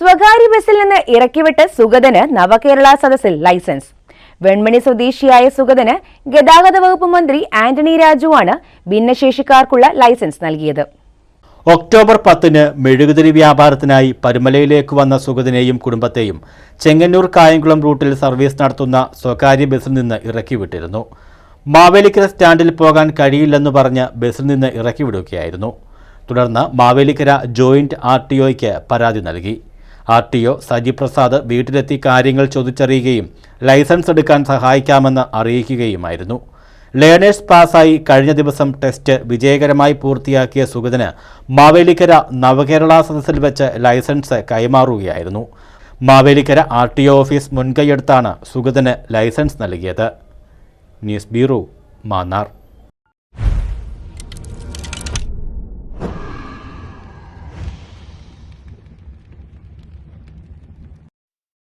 സ്വകാര്യ ബസ്സിൽ നിന്ന് ഇറക്കിവിട്ട് സുഗതന് നവകേരള സദസ്സിൽ ലൈസൻസ്. വെൺമണി സ്വദേശിയായ സുഗതന് ഗതാഗത വകുപ്പ് മന്ത്രി ആന്റണി രാജുവാണ് ഭിന്നശേഷിക്കാർക്കുള്ള ലൈസൻസ് നൽകിയത്. ഒക്ടോബർ പത്തിന് മെഴുകുതിരി വ്യാപാരത്തിനായി പരുമലയിലേക്ക് വന്ന സുഗതനെയും കുടുംബത്തെയും ചെങ്ങന്നൂർ കായംകുളം റൂട്ടിൽ സർവീസ് നടത്തുന്ന സ്വകാര്യ ബസ്സിൽ നിന്ന് ഇറക്കിവിട്ടിരുന്നു. മാവേലിക്കര സ്റ്റാൻഡിൽ പോകാൻ കഴിയില്ലെന്ന് പറഞ്ഞ് ബസ്സിൽ നിന്ന് ഇറക്കിവിടുകയായിരുന്നു. തുടർന്ന് മാവേലിക്കര ജോയിന്റ് ആർ ടി ഒയ്ക്ക് പരാതി നൽകി. R T O Saji Prasad വീട്ടിലെത്തി കാര്യങ്ങൾ ചോദിച്ചറിയുകയും ലൈസൻസ് എടുക്കാൻ സഹായിക്കാമെന്ന് അറിയിക്കുകയുമായിരുന്നു. ലേണേഴ്സ് പാസ്സായി കഴിഞ്ഞ ദിവസം ടെസ്റ്റ് വിജയകരമായി പൂർത്തിയാക്കിയ സുഗതന് മാവേലിക്കര നവകേരള സദസ്സിൽ വെച്ച് licence കൈമാറുകയായിരുന്നു. Mavelikkara R T O office മുൻകൈയെടുത്താണ് സുഗതന് ലൈസൻസ് നൽകിയത്. News bureau Mannar.